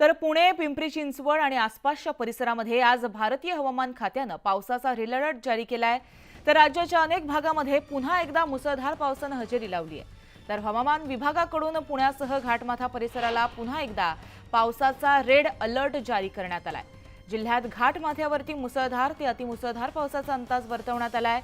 तर पुणे पिंपरी चिंचवड आणि आसपासच्या परिसरामध्ये आज भारतीय हवामान खात्यानं पावसाचा रेड अलर्ट जारी केला आहे तर राज्याच्या अनेक भागामध्ये पुन्हा एकदा मुसळधार पावसानं हजेरी लावली आहे तर हवामान विभागाकडून पुण्यासह घाटमाथा परिसराला पुन्हा एकदा पावसाचा रेड अलर्ट जारी करण्यात आलाय. जिल्ह्यात घाटमाथ्यावरती मुसळधार ते अतिमुसळधार पावसाचा अंदाज वर्तवण्यात आलाय.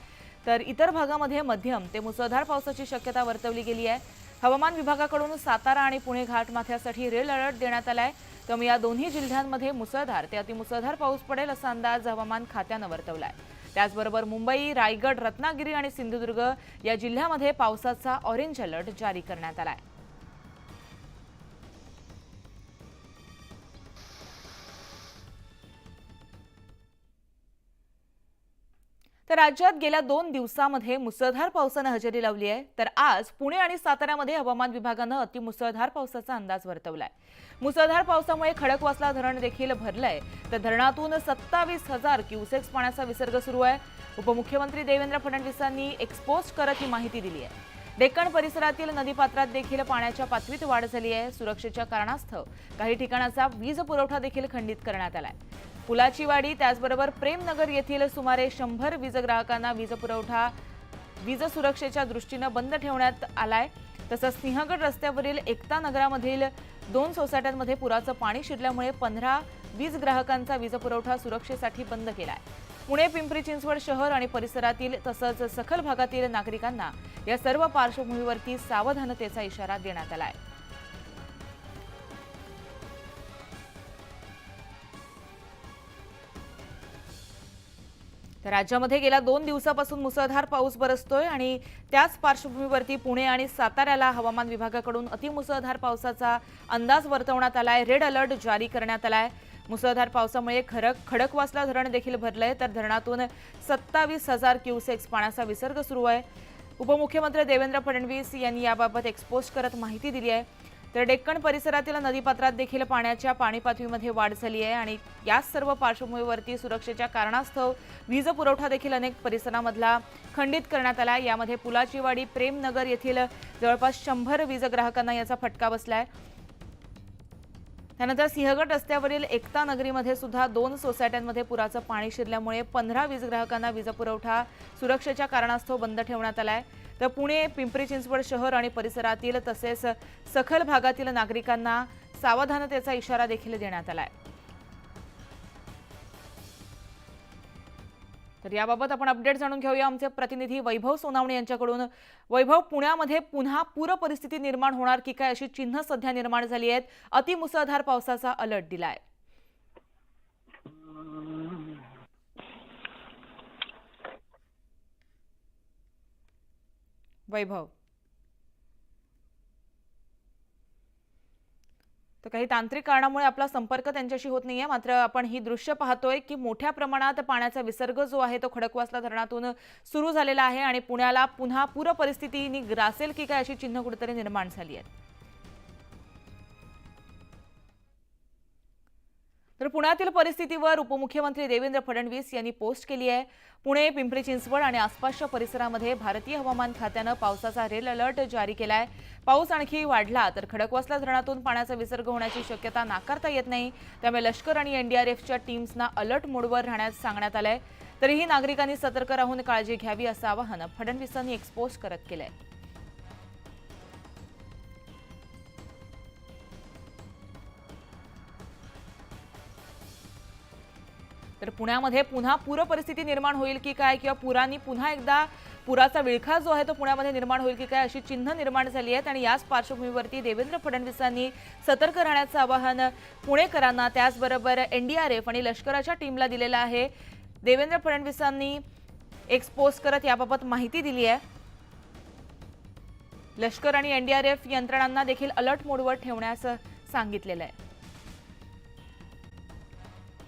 तर इतर भागामध्ये मध्यम ते मुसळधार पावसाची शक्यता वर्तवली गेली आहे हवामान विभागाकडून सातारा आणि पुणे घाटमाथ्यासाठी रेड अलर्ट देण्यात आलाय. त्यामुळे या दोन्ही जिल्ह्यांमध्ये मुसळधार ते अतिमुसळधार पाऊस पडेल असा अंदाज हवामान खात्यानं वर्तवलाय. त्याचबरोबर मुंबई रायगड रत्नागिरी आणि सिंधुदुर्ग या जिल्ह्यामध्ये पावसाचा ऑरेंज अलर्ट जारी करण्यात आलाय. तर राज्यात गेल्या दोन दिवसामध्ये मुसळधार पावसानं हजेरी लावली आहे. तर आज पुणे आणि साताऱ्यामध्ये हवामान विभागानं अतिमुसळधार पावसाचा अंदाज वर्तवलाय. मुसळधार पावसामुळे खडकवासला धरण देखील भरलंय. तर धरणातून सत्तावीस हजार क्युसेक्स पाण्याचा विसर्ग सुरू आहे. उपमुख्यमंत्री देवेंद्र फडणवीसांनी एक्सपोज करत ही माहिती दिली आहे. डेक्कन परिसरातील नदीपात्रात देखील पाण्याच्या पातळीत वाढ झाली आहे. सुरक्षेच्या कारणास्तव काही ठिकाणाचा वीज पुरवठा देखील खंडित करण्यात आलाय. पुलाची वाडी त्याचबरोबर प्रेमनगर येथील सुमारे शंभर वीज ग्राहकांना वीज पुरवठा वीज सुरक्षेच्या दृष्टीनं बंद ठेवण्यात आलाय. तसंच सिंहगड रस्त्यावरील एकता नगरामधील दोन सोसायट्यांमध्ये पुराचं पाणी शिरल्यामुळे पंधरा वीज ग्राहकांचा वीज पुरवठा सुरक्षेसाठी बंद केलाय. पुणे पिंपरी चिंचवड शहर आणि परिसरातील तसंच सखल भागातील नागरिकांना या सर्व पार्श्वभूमीवरती सावधानतेचा इशारा देण्यात आला आहे तर राज्यामध्ये गेल्या दोन दिवसापासून मुसळधार पाऊस बरसतोय आणि त्याच पार्श्वभूमीवरती पुणे आणि साताऱ्याला हवामान विभागाकडून अतिमुसळधार पावसाचा अंदाज वर्तवण्यात आलाय. रेड अलर्ट जारी करण्यात आलाय. मुसळधार पावसामुळे खडक खडकवासला धरण देखील भरलंय. तर धरणातून सत्तावीस हजार क्युसेक्स पाण्याचा विसर्ग सुरू आहे. उपमुख्यमंत्री देवेंद्र फडणवीस यांनी याबाबत एक्सपोज करत माहिती दिली आहे. तर डेक्कण परिसरातील नदीपात्रात देखील पाण्याच्या पाणी पातळीमध्ये वाढ झाली आहे आणि याच सर्व पार्श्वभूमीवरती सुरक्षेच्या कारणास्तव वीज पुरवठा देखील अनेक परिसरामधला खंडित करण्यात आला यामध्ये पुलाची वाडी प्रेमनगर येथील जवळपास शंभर वीज ग्राहकांना याचा फटका बसलाय. त्यानंतर सिंहगड रस्त्यावरील एकता नगरीमध्ये सुद्धा दोन सोसायट्यांमध्ये पुराचं पाणी शिरल्यामुळे पंधरा वीज ग्राहकांना वीज पुरवठा सुरक्षेच्या कारणास्तव बंद ठेवण्यात आला आहे. तर पुणे पिंपरी चिंचवड शहर आणि परिसरातील तसेच सखल भागातील नागरिकांना सावधानतेचा इशारा देखील देण्यात आलाय. तर याबाबत आपण अपडेट जाणून घेऊया. आमचे प्रतिनिधी वैभव सोनावणे यांच्याकडून. वैभव पुण्यामध्ये पुन्हा पूर परिस्थिती निर्माण होणार की काय अशी चिन्ह सध्या निर्माण झाली आहेत? अतिमुसळधार पावसाचा अलर्ट दिला आहे वैभव. तर काही तांत्रिक कारणामुळे आपला संपर्क त्यांच्याशी होत नाहीये. मात्र आपण ही दृश्य पाहतोय की मोठ्या प्रमाणात पाण्याचा विसर्ग जो आहे तो खडकवासला धरणातून सुरू झालेला आहे आणि पुण्याला पुन्हा पूर परिस्थितीनी ग्रासेल की काय अशी चिन्ह कुठेतरी निर्माण झाली आहेत. तर पुण्यातील परिस्थितीवर उपमुख्यमंत्री देवेंद्र फडणवीस यांनी पोस्ट केली आहे. पुणे पिंपरी चिंचवड आणि आसपासच्या परिसरामध्ये भारतीय हवामान खात्यानं पावसाचा रेड अलर्ट जारी केला आहे पाऊस आणखी वाढला तर खडकवासला धरणातून पाण्याचा विसर्ग होण्याची शक्यता नाकारता येत नाही. त्यामुळे लष्कर आणि एनडीआरएफच्या टीम्सना अलर्ट मोडवर राहण्यास सांगण्यात आलं आहे तरीही नागरिकांनी सतर्क राहून काळजी घ्यावी असं आवाहन फडणवीसांनी एक्सपोज करत केलं आहे तर पुण्यामध्ये पुन्हा पूरपरिस्थिती निर्माण होईल की काय? किंवा पुरांनी पुन्हा एकदा पुराचा विळखा जो आहे तो पुण्यामध्ये निर्माण होईल की काय अशी चिन्ह निर्माण झाली आहेत आणि याच पार्श्वभूमीवरती देवेंद्र फडणवीसांनी सतर्क राहण्याचं आवाहन पुणेकरांना त्याचबरोबर एन डी आर एफ आणि लष्कराच्या टीमला दिलेलं आहे. देवेंद्र फडणवीसांनी एक्सपोज करत याबाबत माहिती दिली आहे. लष्कर आणि एनडीआरएफ यंत्रणांना देखील अलर्ट मोडवर ठेवण्यास सांगितलेलं आहे.